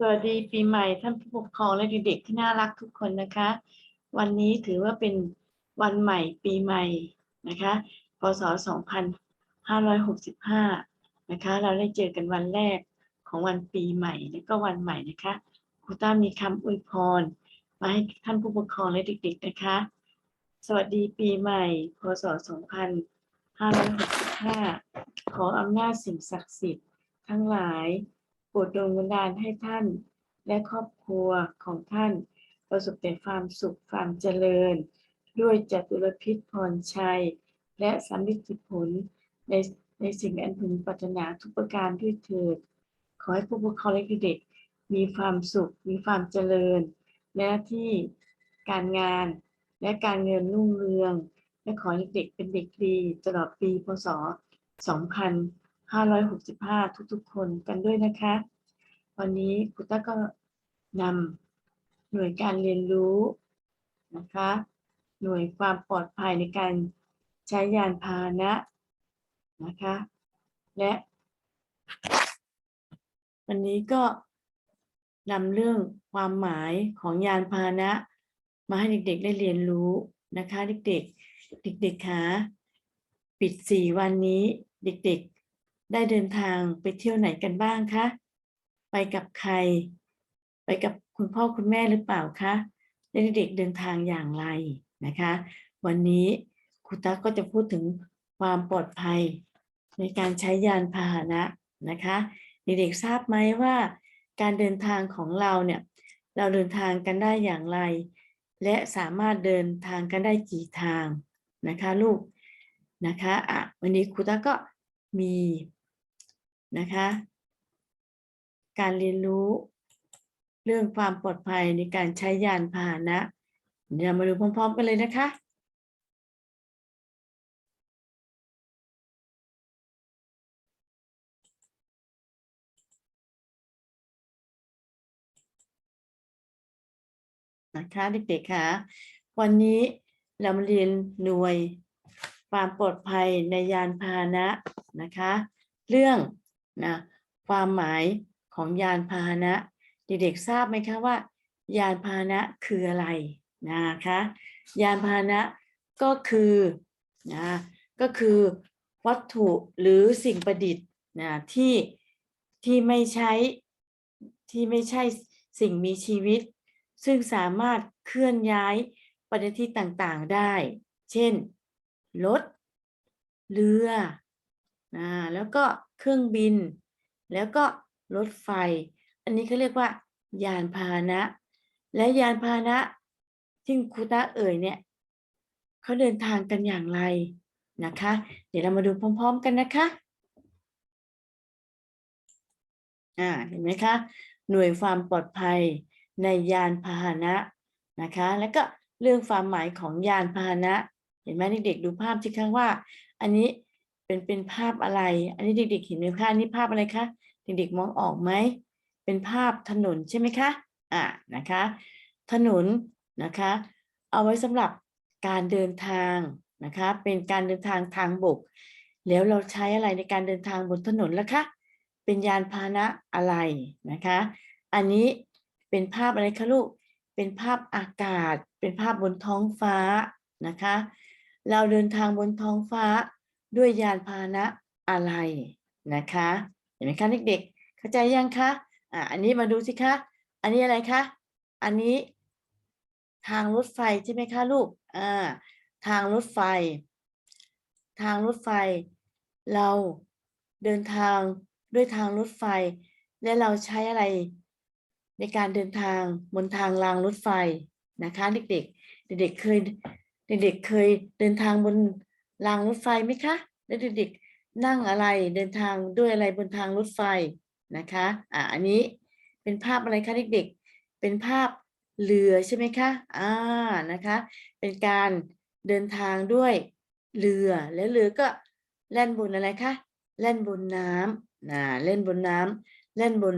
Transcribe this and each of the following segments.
สวัสดีปีใหม่ท่านผู้ปกครองและเด็กๆที่น่ารักทุกคนนะคะ วันนี้ถือว่าเป็นวันใหม่ปีใหม่นะคะพศ 2565 นะคะ เราได้เจอกันวันแรกของวันปีใหม่และก็วันใหม่นะคะครูต้ามีคำอวยพรมาให้ท่านผู้ปกครองและเด็กๆนะคะ สวัสดีปีใหม่ พศ 2565 ขออำนาจสิ่งศักดิ์สิทธิ์ทั้งหลาย โปรดดลบันดาลให้ท่าน และครอบครัวของท่าน ประสบแต่ความสุขความเจริญ ด้วยจตุรพิษพรชัย และสำลิดผลในในสิ่งอันพึงปรารถนาทุกประการด้วยเถิด ขอให้ผู้ปกครองและเด็กมีความสุข มีความเจริญในหน้าที่การงานและการเงินรุ่งเรือง และขอให้เด็กเป็นเด็กดีตลอดปีพศ 565 ทุกๆ คนกันด้วยนะคะ วันนี้ครูต้าก็นำหน่วยการเรียนรู้นะคะ หน่วยความปลอดภัยในการใช้ยานพาหนะนะคะ และ วันนี้ก็นำเรื่องความหมายของยานพาหนะ มาให้เด็กๆได้เรียนรู้นะคะ เด็กๆ เด็กๆคะปิดสี่วันนี้เด็กๆ ได้เดินทางไปเที่ยวไหนกันบ้างคะ ไปกับใคร ไปกับคุณพ่อคุณแม่หรือเปล่าคะและเด็กเดินทางอย่างไรนะคะ วันนี้ครูตั๊กก็จะพูดถึงความปลอดภัย ในการใช้ยานพาหนะนะคะเด็กๆทราบไหมว่า การเดินทางของเราเนี่ยเราเดินทางกันได้อย่างไร และสามารถเดินทางกันได้กี่ทางนะคะลูกนะคะอะวันนี้ครูตั๊กก็มี นะคะ การเรียนรู้เรื่องความปลอดภัยในการใช้ยานพาหนะ เดี๋ยวมาดูพร้อมๆกันเลยนะคะนะคะเด็กๆค่ะวันนี้เรามาเรียนหน่วยความปลอดภัยในยานพาหนะนะคะ เรื่อง นะความหมายของยานพาหนะ เด็กๆทราบไหมคะว่า ยานพาหนะคืออะไรนะคะยานพาหนะก็คือนะก็คือวัตถุหรือสิ่งประดิษฐ์นะที่ที่ไม่ใช้ที่ไม่ใช่สิ่งมีชีวิต ซึ่งสามารถเคลื่อนย้ายไปในที่ต่างๆได้ เช่นรถเรือนะแล้วก็ เครื่องบิน แล้วก็รถไฟ อันนี้เขาเรียกว่า ยานพาหนะ และยานพาหนะที่ครูตาเอ่ยเนี่ยเขาเดินทางกันอย่างไรนะคะ เดี๋ยวเรามาดูพร้อม ๆ กันนะคะอ่าเห็นไหมคะ หน่วยความปลอดภัยในยานพาหนะนะคะ แล้วก็เรื่องความหมายของยานพาหนะ เห็นไหมเด็กๆดูภาพสิคะว่า อันนี้ เป็นเป็นภาพอะไร อันนี้เด็ก ๆ เห็นไหมคะอันนี้ภาพอะไรคะเด็กๆมองออกไหมเป็นภาพถนนใช่ไหมคะอ่านะคะ ถนนนะคะ เอาไว้สำหรับการเดินทางนะคะ เป็นการเดินทางทางบก แล้วเราใช้อะไรในการเดินทางบนถนนล่ะคะเป็นยานพาหนะอะไรนะคะ อันนี้เป็นภาพอะไรคะลูกเป็นภาพอากาศ เป็นภาพบนท้องฟ้านะคะ เราเดินทางบนท้องฟ้า ด้วยยานพาหนะอะไรนะคะเห็นไหมคะเด็กๆ เข้าใจยังคะอ่าอันนี้มาดูสิคะอันนี้อะไรคะอันนี้ ทางรถไฟใช่ไหมคะลูกอ่าทางรถไฟ ทางรถไฟ เราเดินทางด้วยทางรถไฟ และเราใช้อะไร ในการเดินทางบนทางรางรถไฟนะคะ เด็กๆ เด็กๆเคยเด็กๆเคยเดินทางบนรางรถไฟไหมคะ แล้วเด็กๆนั่งอะไรเดินทางด้วยอะไรบนทางรถไฟนะคะอ่าอันนี้เป็นภาพอะไรคะเด็กๆ เป็นภาพเรือใช่ไหมคะอ่านะคะ เป็นการเดินทางด้วยเรือและเรือก็แล่นบนอะไรคะแล่นบนน้ำนะเล่นบนน้ำเล่นบน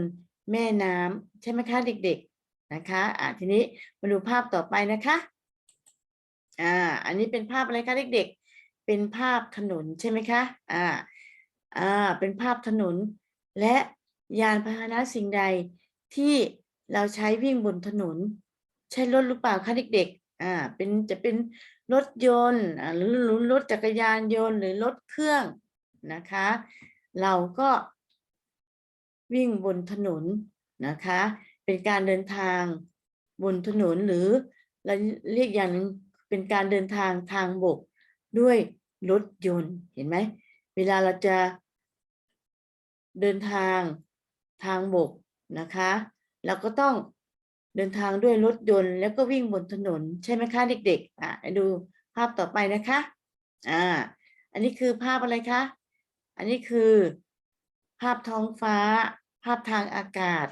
แม่น้ำใช่ไหมคะเด็ก ๆนะคะอ่าทีนี้มาดูภาพต่อไปนะคะอ่าอันนี้เป็นภาพอะไรคะเด็กๆ เป็นภาพถนนใช่ไหมคะ อ่า อ่า เป็นภาพถนน และยานพาหนะสิ่งใดที่เราใช้วิ่งบนถนน ใช่รถหรือเปล่าคะเด็กๆ อ่า เป็นจะเป็นรถยนต์อ่าหรือหรือรถจักรยานยนต์หรือรถเครื่องนะคะ เราก็วิ่งบนถนนนะคะ เป็นการเดินทางบนถนนหรือเราเรียกอย่างหนึงเป็นการเดินทางทางบกด้วย รถยนต์เห็นไหม เวลาเราจะเดินทางทางบกนะคะ เราก็ต้องเดินทางด้วยรถยนต์แล้วก็วิ่งบนถนนใช่ไหมคะเด็กๆ อะดูภาพต่อไปนะคะ อ่า อันนี้คือภาพอะไรคะ อันนี้คือ ภาพท้องฟ้า ภาพทางอากาศ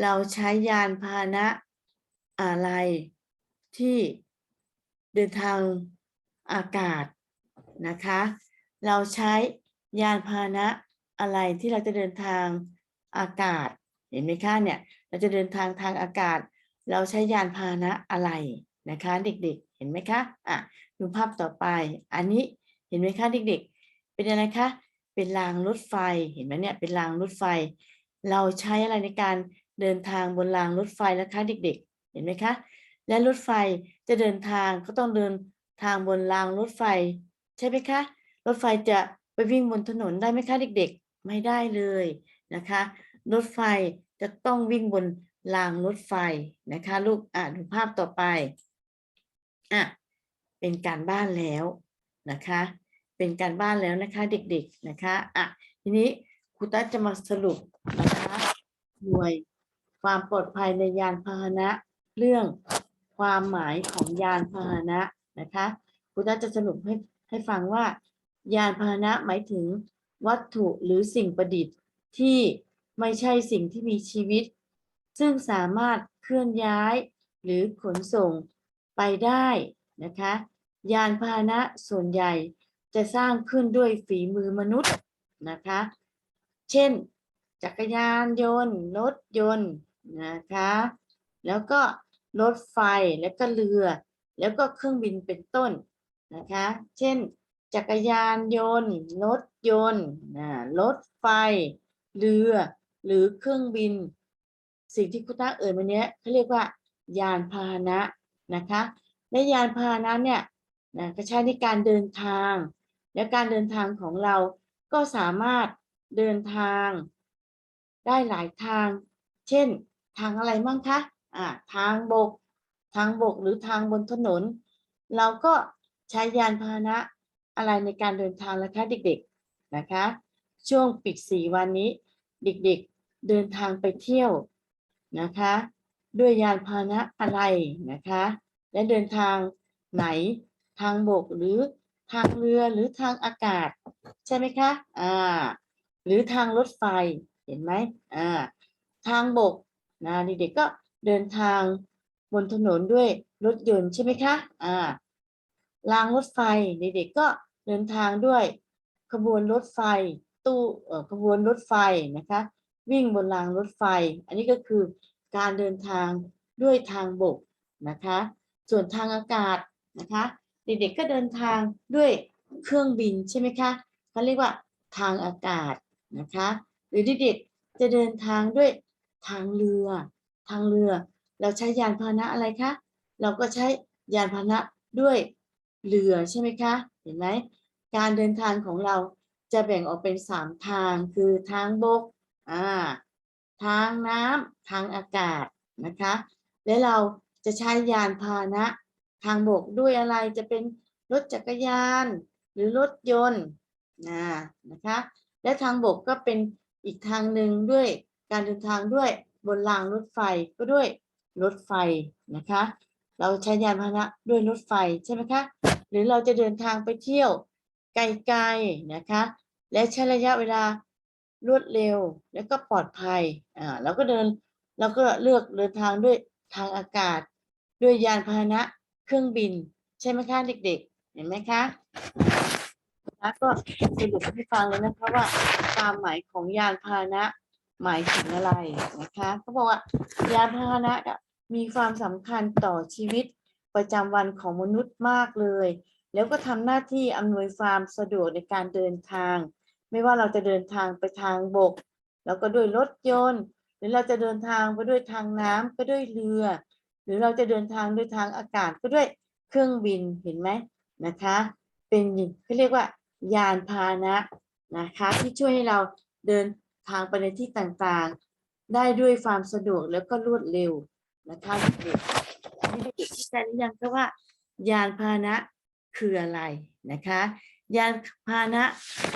เราใช้ยานพาหนะอะไรที่เดินทางอากาศ นะคะ เราใช้ยานพาหนะอะไรที่เราจะเดินทางอากาศ เห็นไหมคะเนี่ยเราจะเดินทางทางอากาศ เราใช้ยานพาหนะอะไรนะคะเด็กๆ เห็นไหมคะอะดูภาพต่อไป อันนี้เห็นไหมคะเด็กๆ เป็นอะไรคะเป็นรางรถไฟเห็นไหมเนี่ยเป็นรางรถไฟ เราใช้อะไรในการเดินทางบนรางรถไฟนะคะเด็กๆ เห็นไหมคะและรถไฟจะเดินทางก็ต้องเดินทางบนรางรถไฟ ใช่ไหมคะ รถไฟจะไปวิ่งบนถนนได้ไหมคะเด็กๆ ไม่ได้เลยนะคะ รถไฟจะต้องวิ่งบนรางรถไฟนะคะ ลูกอะดูภาพต่อไปอะเป็นการบ้านแล้วนะคะ เป็นการบ้านแล้วนะคะเด็กๆนะคะอะทีนี้ครูตั๊จะมาสรุปนะคะหน่วยความปลอดภัยในยานพาหนะ เรื่องความหมายของยานพาหนะนะคะครูตั๊จะสรุปให้ ให้ฟังว่ายานพาหนะหมายถึงวัตถุหรือสิ่งประดิษฐ์ที่ไม่ใช่สิ่งที่มีชีวิต ซึ่งสามารถเคลื่อนย้ายหรือขนส่งไปได้นะคะ ยานพาหนะส่วนใหญ่จะสร้างขึ้นด้วยฝีมือมนุษย์นะคะ เช่น จักรยานยนต์ รถยนต์นะคะ แล้วก็รถไฟแล้วก็เรือ แล้วก็เครื่องบินเป็นต้น นะคะ เช่น จักรยานยนต์ รถยนต์นะรถไฟ เรือ หรือเครื่องบิน สิ่งที่คุณตั้งเอ่ยมาเนี้ยเขาเรียกว่า ยานพาหนะนะคะและยานพาหนะเนี่ยนะก็ใช้ในการเดินทาง และการเดินทางของเราก็สามารถเดินทาง ได้หลายทาง เช่น ทางอะไรบ้างคะอ่าทางบก ทางบกหรือทางบนถนน เราก็ ใช้ยานพาหนะอะไรในการเดินทางล่ะคะเด็กๆนะคะ ช่วงปิดสี่วันนี้ เด็กๆเดินทางไปเที่ยวนะคะ ด้วยยานพาหนะอะไรนะคะ และเดินทางไหนทางบกหรือทางเรือหรือทางอากาศ ใช่ไหมคะอ่าหรือทางรถไฟเห็นไหมอ่าทางบกนะเด็กๆก็เดินทางบนถนนด้วยรถยนต์ใช่ไหมคะอ่า รางรถไฟเด็กๆก็เดินทางด้วยขบวนรถไฟ ตู้ขบวนรถไฟนะคะ วิ่งบนรางรถไฟ อันนี้ก็คือการเดินทางด้วยทางบกนะคะ ส่วนทางอากาศนะคะ เด็กๆก็เดินทางด้วยเครื่องบินใช่ไหมคะเขาเรียกว่าทางอากาศนะคะ หรือเด็กๆจะเดินทางด้วยทางเรือ ทางเรือ เราใช้ยานพาหนะอะไรคะเราก็ใช้ยานพาหนะด้วย เรือใช่ไหมคะ เห็นไหมการเดินทางของเราจะแบ่งออกเป็นสามทางคือทางบกอ่าทางน้ำทางอากาศนะคะ และเราจะใช้ยานพาหนะ ทางบกด้วยอะไรจะเป็นรถจักรยาน หรือรถยนต์นะนะคะ และทางบกก็เป็นอีกทางหนึ่งด้วยการเดินทางด้วยบนรางรถไฟก็ด้วยรถไฟนะคะ เราใช้ยานพาหนะด้วยรถไฟใช่ไหมคะ หรือเราจะเดินทางไปเที่ยวไกลๆนะคะ และใช้ระยะเวลารวดเร็วแล้วก็ปลอดภัย อ่าเราก็เดินเราก็เลือกเดินทางด้วยทางอากาศ ด้วยยานพาหนะเครื่องบิน ใช่ไหมคะเด็กๆ เห็นไหมคะแล้วก็สรุปให้ฟังเลยนะคะว่าความหมายของยานพาหนะหมายถึงอะไรนะคะเขาบอกว่ายานพาหนะอะ มีความสำคัญต่อชีวิตประจำวันของมนุษย์มากเลย แล้วก็ทำหน้าที่อำนวยความสะดวกในการเดินทาง ไม่ว่าเราจะเดินทางไปทางบก แล้วก็ด้วยรถยนต์ หรือเราจะเดินทางไปด้วยทางน้ำก็ด้วยเรือ หรือเราจะเดินทางด้วยทางอากาศก็ด้วยเครื่องบินเห็นไหมนะคะ เป็นเขาเรียกว่ายานพาหนะนะคะ ที่ช่วยให้เราเดินทางไปในที่ต่างๆ ได้ด้วยความสะดวกแล้วก็รวดเร็ว นะคะเด็กนี่เด็กที่ใจหรือยังก็ว่า ยานพาหนะคืออะไรนะคะ ยานพาหนะ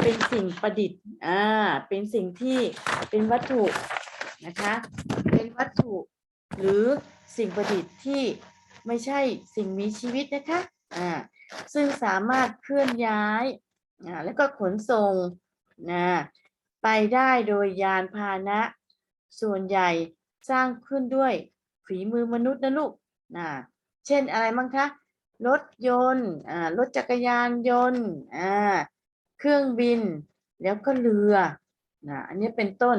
เป็นสิ่งประดิษฐ์อ่าเป็นสิ่งที่เป็นวัตถุนะคะ เป็นวัตถุหรือสิ่งประดิษฐ์ที่ไม่ใช่สิ่งมีชีวิตนะคะอ่าซึ่งสามารถเคลื่อนย้ายอ่าแล้วก็ขนส่งนะไปได้โดยยานพาหนะ ส่วนใหญ่สร้างขึ้นด้วย ฝีมือมนุษย์นะลูกนะเช่นอะไรบ้างคะ รถยนต์อ่ารถจักรยานยนต์อ่าเครื่องบิน แล้วก็เรือนะอันนี้เป็นต้น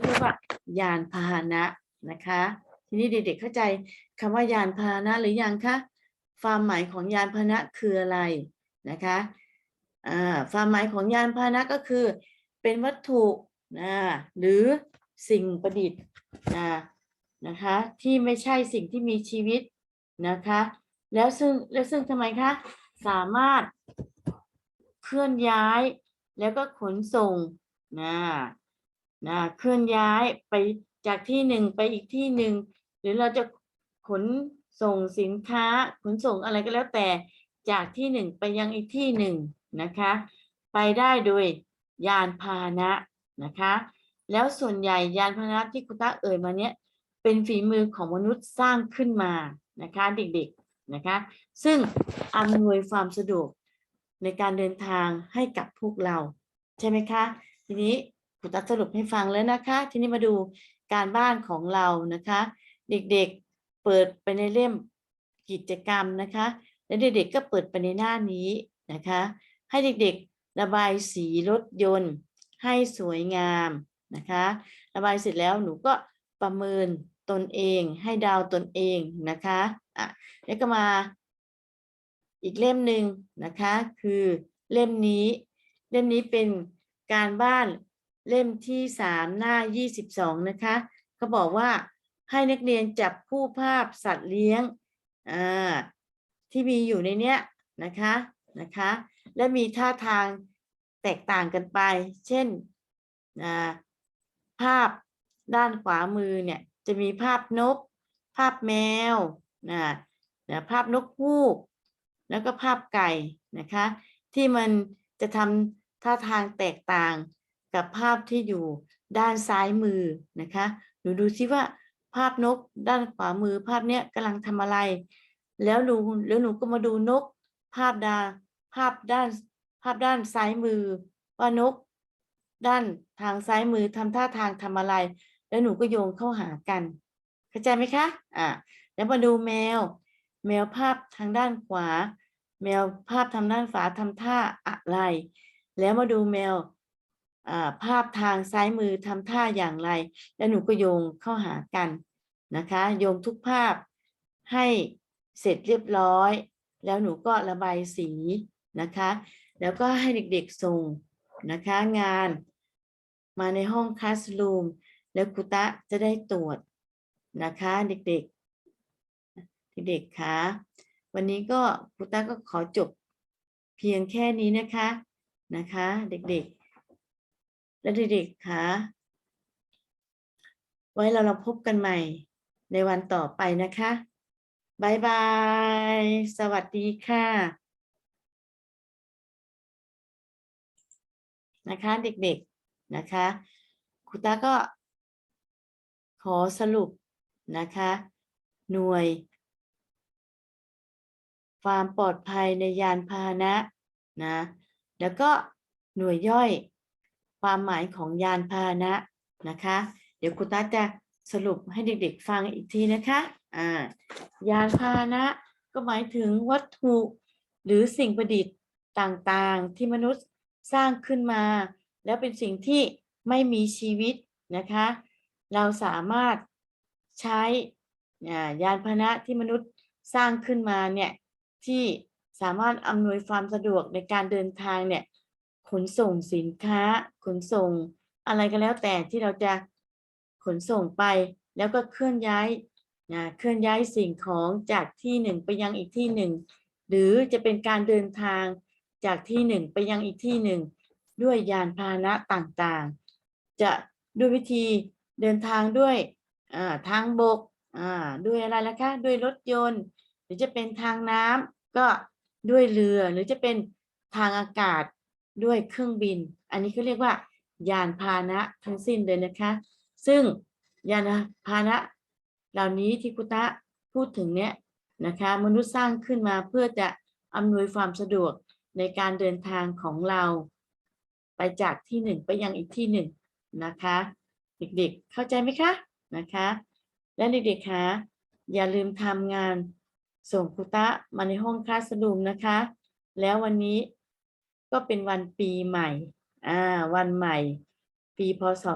เรียกว่ายานพาหนะนะคะ ทีนี้เด็กๆเข้าใจคำว่ายานพาหนะหรือยังคะความหมายของยานพาหนะคืออะไรนะคะอ่าความหมายของยานพาหนะก็คือ เป็นวัตถุนะหรือสิ่งประดิษฐ์นะ นะคะที่ไม่ใช่สิ่งที่มีชีวิตนะคะแล้วซึ่งแล้วซึ่งทำไมคะสามารถเคลื่อนย้ายแล้วก็ขนส่งนะนะเคลื่อนย้ายไปจากที่หนึ่งไปอีกที่หนึ่งหรือเราจะขนส่งสินค้าขนส่งอะไรก็แล้วแต่จากที่หนึ่งไปยังอีกที่หนึ่งนะคะ ไปได้โดยยานพาหนะนะคะ แล้วส่วนใหญ่ยานพาหนะที่คุณตาเอ่ยมาเนี้ย เป็นฝีมือของมนุษย์สร้างขึ้นมานะคะเด็กๆนะคะ ซึ่งอำนวยความสะดวกในการเดินทางให้กับพวกเรา ใช่ไหมคะ ทีนี้คุณตาสรุปให้ฟังแล้วนะคะ ทีนี้มาดูการบ้านของเรานะคะ เด็กๆเปิดไปในเล่มกิจกรรมนะคะ และเด็กๆก็เปิดไปในหน้านี้นะคะ ให้เด็กๆระบายสีรถยนต์ ให้สวยงามนะคะ ระบายเสร็จแล้วหนูก็ประเมิน ตนเองให้ดาวตนเองนะคะอะแล้วก็มาอีกเล่มหนึ่งนะคะ คือเล่มนี้เล่มนี้เป็นการบ้านเล่มที่สามหน้ายี่สิบสองนะคะเขาบอกว่าให้นักเรียนจับคู่ภาพสัตว์เลี้ยงอ่าที่มีอยู่ในเนี้ยนะคะนะคะ และมีท่าทางแตกต่างกันไป เช่นอ่าภาพด้านขวามือเนี่ย จะมีภาพนก ภาพแมวนะนะภาพนกฮูก แล้วก็ภาพไก่นะคะ ที่มันจะทำท่าทางแตกต่างกับภาพที่อยู่ด้านซ้ายมือนะคะหนูดูซิว่าภาพนกด้านขวามือภาพเนี้ยกำลังทำอะไร แล้วหนูแล้วหนูก็มาดูนก ภาพดาภาพด้านภาพด้านซ้ายมือ ว่านก ด้านทางซ้ายมือทำท่าทางทำอะไร แล้วหนูก็โยงเข้าหากัน เข้าใจไหมคะอ่าแล้วมาดูแมว แมวภาพทางด้านขวา แมวภาพทางด้านขวาทำท่าอะไร แล้วมาดูแมวอ่าภาพทางซ้ายมือทำท่าอย่างไร แล้วหนูก็โยงเข้าหากันนะคะ โยงทุกภาพให้เสร็จเรียบร้อย แล้วหนูก็ระบายสีนะคะ แล้วก็ให้เด็กๆส่งนะคะงานมาในห้องคลาส o ูม แล้วครูตะจะได้ตรวจนะคะเด็กๆ เด็กๆคะวันนี้ก็ครูตะก็ขอจบเพียงแค่นี้นะคะนะคะ เด็กๆ และเด็กๆคะไว้เราเราพบกันใหม่ในวันต่อไปนะคะบายบาย สวัสดีค่ะ นะคะเด็กๆนะคะครูตาก็ ขอสรุปนะคะ หน่วย ความปลอดภัยในยานพาหนะนะ แล้วก็หน่วยย่อย ความหมายของยานพาหนะนะคะ เดี๋ยวคุณตาจะสรุปให้เด็กๆฟังอีกทีนะคะอ่ายานพาหนะก็หมายถึงวัตถุหรือสิ่งประดิษฐ์ต่างๆ ที่มนุษย์สร้างขึ้นมา แล้วเป็นสิ่งที่ไม่มีชีวิตนะคะ เราสามารถใช้ยานพาหนะที่มนุษย์สร้างขึ้นมาเนี่ยที่สามารถอำนวยความสะดวกในการเดินทางเนี่ยขนส่งสินค้า ขนส่งอะไรก็แล้วแต่ที่เราจะขนส่งไปแล้วก็เคลื่อนย้ายนะเคลื่อนย้ายสิ่งของจากที่หนึ่งไปยังอีกที่หนึ่งหรือจะเป็นการเดินทางจากที่หนึ่งไปยังอีกที่หนึ่งด้วยยานพาหนะต่างๆ จะด้วยวิธี เดินทางด้วยทางบกด้วยอะไรล่ะคะด้วยรถยนต์ หรือจะเป็นทางน้ำก็ด้วยเรือหรือจะเป็นทางอากาศด้วยเครื่องบิน อันนี้เขาเรียกว่ายานพาหนะทั้งสิ้นเลยนะคะ ซึ่งยานพาหนะเหล่านี้ที่คุตะพูดถึงเนี้ยนะคะ มนุษย์สร้างขึ้นมาเพื่อจะอำนวยความสะดวกในการเดินทางของเรา ไปจากที่หนึ่งไปยังอีกที่หนึ่งนะคะ เด็กๆ เข้าใจไหมคะนะคะ และเด็กๆคะอย่าลืมทำงานส่งครูตะมาในห้องคลาสรูมนะคะ แล้ววันนี้ก็เป็นวันปีใหม่อ่าวันใหม่ ปีพศ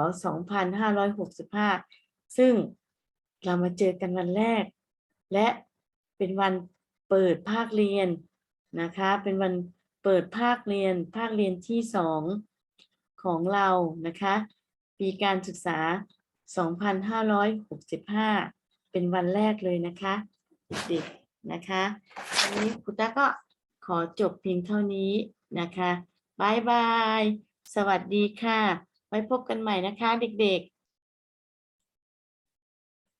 2565 ซึ่งเรามาเจอกันวันแรก และเป็นวันเปิดภาคเรียนนะคะ เป็นวันเปิดภาคเรียนภาคเรียนที่สองของเรานะคะ ปีการศึกษา 2565 เป็นวันแรกเลยนะคะเด็กๆนะคะวันนี้ครูตาก็ขอจบเพียงเท่านี้นะคะบายบาย สวัสดีค่ะ ไว้พบกันใหม่นะคะเด็กๆ